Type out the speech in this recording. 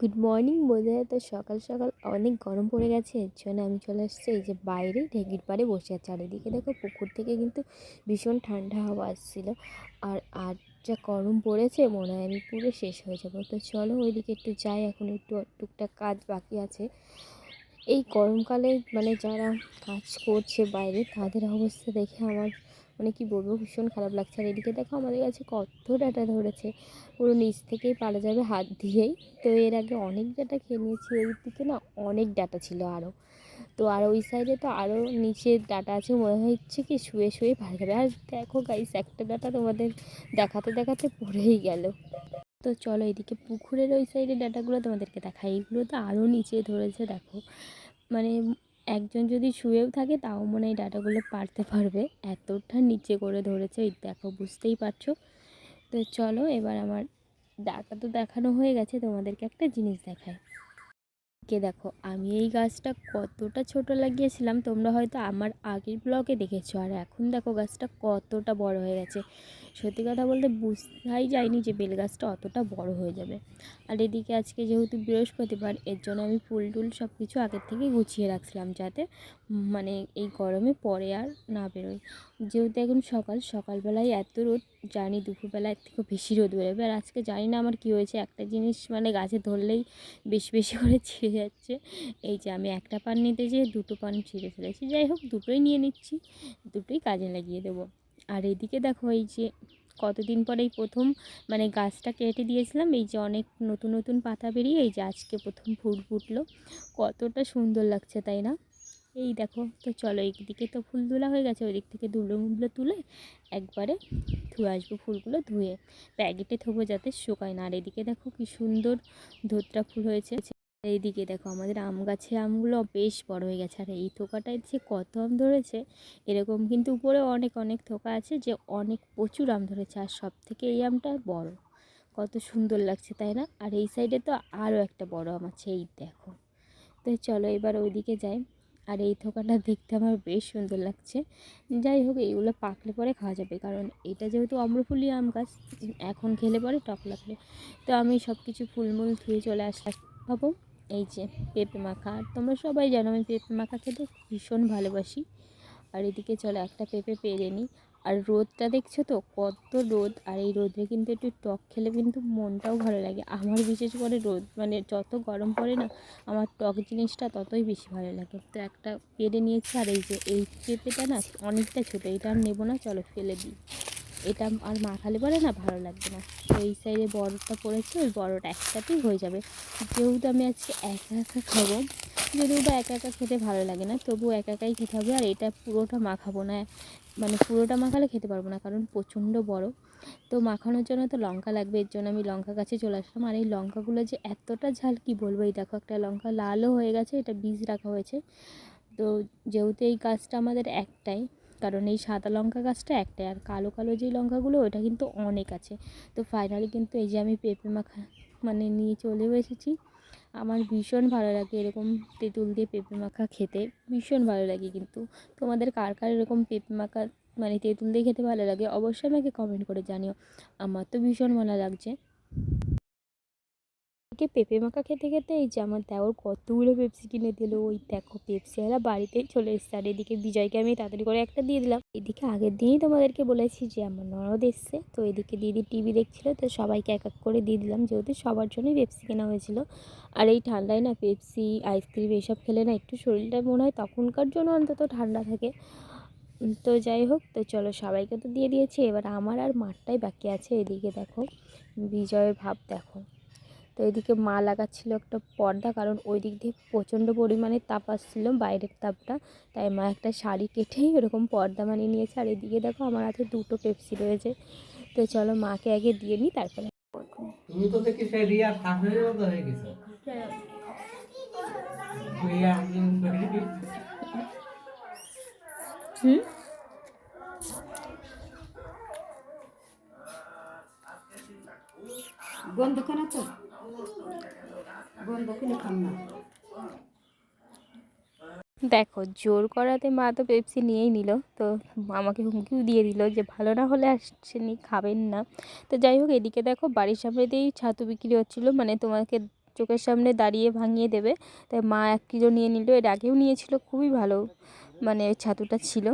Good morning বোঝা তো সকাল সকাল অনেক গরম পড়ে গেছে। এর জন্য আমি চলে আসছি এই যে বাইরে ঢেকির পাড়ে বসে আছে। চারিদিকে দেখো পুকুর থেকে কিন্তু ভীষণ ঠান্ডা হাওয়া আসছিল। আর আর যা গরম পড়েছে মনে হয় আমি পুরো শেষ হয়ে যাব। তো চলো ওইদিকে একটু যাই, এখন একটু টুকটাক কাজ বাকি আছে। এই গরমকালে মানে যারা কাজ করছে বাইরে তাদের অবস্থা দেখে আমার মানে কি বলব, ভীষণ খারাপ লাগছে। আর এদিকে দেখো আমাদের কাছে কত ডাটা ধরেছে। পুরো নিচ থেকেই পারা যাবে হাত দিয়েই। তো এর আগে অনেক ডাটা খেয়ে নিয়েছি। ওই দিকে না অনেক ডাটা ছিল আরও তো আর ওই সাইডে তো আরও নিচে ডাটা আছে। মনে হচ্ছে কি শুয়ে শুয়ে পারা যাবে। আর দেখো গাইস একটা ডাটা তোমাদের দেখাতে দেখাতে পড়েই গেল। তো চলো এদিকে পুকুরের ওই সাইডে ডাটাগুলো তোমাদেরকে দেখাই। এইগুলো তো আরও নিচে ধরেছে, দেখো। মানে একজন যদি শুয়েও থাকে, তাও মনে হয় ডাটাগুলো পারতে পারবে। এতটা নিচে করে ধরেছে ওই দেখো, বুঝতেই পারছ? তো চলো, এবার আমার ডাটা তো দেখানো হয়ে গেছে, তোমাদেরকে একটা জিনিস দেখায় কে দেখো, আমি এই গাছটা কতটা ছোট লাগিয়েছিলাম, তোমরা হয়তো আমার আগের ব্লগে দেখেছ, আর এখন দেখো গাছটা কতটা বড় হয়ে গেছে। সত্যি কথা বলতে বুঝাই যায়নি যে বেল গাছটা অতটা বড় হয়ে যাবে। আর এদিকে আজকে যেহেতু বৃহস্পতিবার, এর জন্য আমি ফুল টুল সব কিছু আগের থেকে গুছিয়ে রাখছিলাম যাতে মানে এই গরমে পরে আর না বেরোয় যেহেতু এখন সকাল, সকালবেলায় এত রোদ, জানি দুপুরবেলা এর থেকেও বেশি রোদ বেরোবে। আর আজকে জানি না আমার কী হয়েছে, একটা জিনিস মানে গাছে ধরলেই বেশি বেশি করে ছিঁড়ে যাচ্ছে। এই যে আমি একটা পান নিতে যেয়ে দুটো পান ছিঁড়ে ফেলেছি। যাই হোক, দুটোই নিয়ে নিচ্ছি, দুটোই কাজে লাগিয়ে দেবো। আর এদিকে দেখো এই যে কতদিন পরেই প্রথম মানে গাছটা কেটে দিয়েছিলাম, এই যে অনেক নতুন নতুন পাতা বেরিয়ে এই যে আজকে প্রথম ফুল ফুটলো। কতটা সুন্দর লাগছে, তাই না? এই দেখো, তো চলো এইদিকে তো ফুল তোলা হয়ে গেছে ওই দিক থেকে ধুলোগুলো তুলে একবারে ধুয়ে আসব ফুলগুলো ধুয়ে। প্যাকেটে থবো যাতে শুকায় না। আর এদিকে দেখো কি সুন্দর ধোত্রা ফুল হয়েছে। এইদিকে দেখো আমাদের আম গাছে আমগুলো বেশ বড় হয়ে গেছে। আর এই থোকাটায় যে কত আম ধরেছে, এরকম কিন্তু উপরে অনেক অনেক থোকা আছে যে অনেক প্রচুর আম ধরেছে। আর সব থেকে এই আমটা বড়। কত সুন্দর লাগছে, তাই না? আর এই সাইডে তো আরও একটা বড় আম আছে, এই দেখো। তো চলো এবার ওইদিকে যাই। আর এই থোকাটা দেখতে আমার বেশ সুন্দর লাগছে। যাই হোক, এইগুলো পাকলে পরে খাওয়া যাবে। কারণ এটা যেহেতু অম্রফুলি আম গাছ, এখন খেলে পরে টক লাগবে। তো আমি সব কিছু ফুলমুল ধুয়ে চলে আস ভাবো। এই যে পেঁপে মাখা। তোমরা সবাই জানো, আমি পেঁপে মাখা খেতে ভীষণ ভালোবাসি। আর এদিকে চলো একটা পেঁপে পেরে নিই। আর রোদটা দেখছ তো? কত রোদ। আর এই রোদে কিন্তু একটু টক খেলে কিন্তু মনটাও ভালো লাগে। আমার বিশেষ করে রোদ মানে যত গরম পড়ে না, আমার টক জিনিসটা ততই বেশি ভালো লাগে। তো একটা পেরে নিয়েছি। আর এই যে এই পেঁপেটা না অনেকটা ছোটো, এটা আর নেব না, চলো ফেলে দিই। এটা আর মাখালে পরে না ভালো লাগবে না। তো এই সাইডে বড়টা পড়েছে, ওই বড়টা একসাথেই হয়ে যাবে। যেহেতু আমি আজকে একা একা খাব, যদিও বা একা একা খেতে ভালো লাগে না তবু একা একাই খেতে হবে। আর এটা পুরোটা মাখাবো না মানে পুরোটা মাখালে খেতে পারব না, কারণ প্রচণ্ড বড়। তো মাখানোর জন্য তো লঙ্কা লাগবে, এর জন্য আমি লঙ্কা গাছে চলে আসলাম। আর এই লঙ্কাগুলো যে এতটা ঝাল, কি বলব? এই দেখো একটা লঙ্কা লালও হয়ে গেছে, এটা বীজ রাখা হয়েছে। তো যেহেতু এই গাছটা আমাদের একটাই কারণ এই সাদা লঙ্কা গাছটা একটাই আর কালো কালো যে লঙ্কাগুলো, ওটা কিন্তু অনেক আছে। তো ফাইনালি কিন্তু এই যে আমি পেঁপে মাখা মানে নিয়ে চলেও এসেছি। আমার ভীষণ ভালো লাগে এরকম তেঁতুল দিয়ে পেঁপে মাখা খেতে, ভীষণ ভালো লাগে কিন্তু। তোমাদের কার কার এরকম পেঁপে মাখা মানে তেঁতুল দিয়ে খেতে ভালো লাগে, অবশ্যই আমাকে কমেন্ট করে জানিও। আমার তো ভীষণ ভালো লাগছে। এদিকে পেঁপে মাখা খেতে খেতে এই যে আমার দেওর কতগুলো পেপসি কিনে দিল, ওই দেখো পেপসি পেপসিওয়ালা বাড়িতেই চলে এসছে। আর এদিকে বিজয়কে আমি তাড়াতাড়ি করে একটা দিয়ে দিলাম। এদিকে আগের দিনই তোমাদেরকে বলেছি যে আমার ননদ এসছে। তো এদিকে দিদি টিভি দেখছিল, তো সবাইকে এক এক করে দিয়ে দিলাম। যেহেতু সবার জন্যই পেপসি কেনা হয়েছিল। আর এই ঠান্ডায় না পেপসি আইসক্রিম এইসব খেলে না একটু শরীরটা মনে হয় তখনকার জন্য অন্তত ঠান্ডা থাকে। তো যাই হোক, তো চলো সবাইকে তো দিয়ে দিয়েছি। এবার আমার আর মাঠটাই বাকি আছে। এদিকে দেখো বিজয়ের ভাব দেখো। তো এদিকে মা লাগাচ্ছিল একটা পর্দা কারণ ওই দিক দিয়ে প্রচণ্ড পরিমাণে তাপ আসছিল বাইরের তাপটা। তাই মা একটা শাড়ি কেটেই ওরকম পর্দা বানিয়ে নিয়েছে। আর এদিকে দেখো আমার হাতে দুটো পেপসি রয়েছে। তো চলো মাকে আগে দিয়ে নিই তারপরে তুমি তো দেখি সে রিয়া ঠাকুরের মতো হয়ে গেছো। হুম? গন্ধ কেন তো। দেখো, জোর করাতে মা তো পেপসি নিয়েই নিল, তো আমাকে হুমকিও দিয়ে দিল যে ভালো না হলে আসছেনি খাবেন না। তো যাই হোক, এদিকে দেখো, বাড়ির সামনে দিয়েই ছাতু বিক্রি হচ্ছিল মানে তোমাকে চোখের সামনে দাঁড়িয়ে ভাঙিয়ে দেবে। তাই মা এক কিলো নিয়ে নিল, এর আগেও নিয়েছিল, খুবই ভালো মানে ছাতুটা ছিল।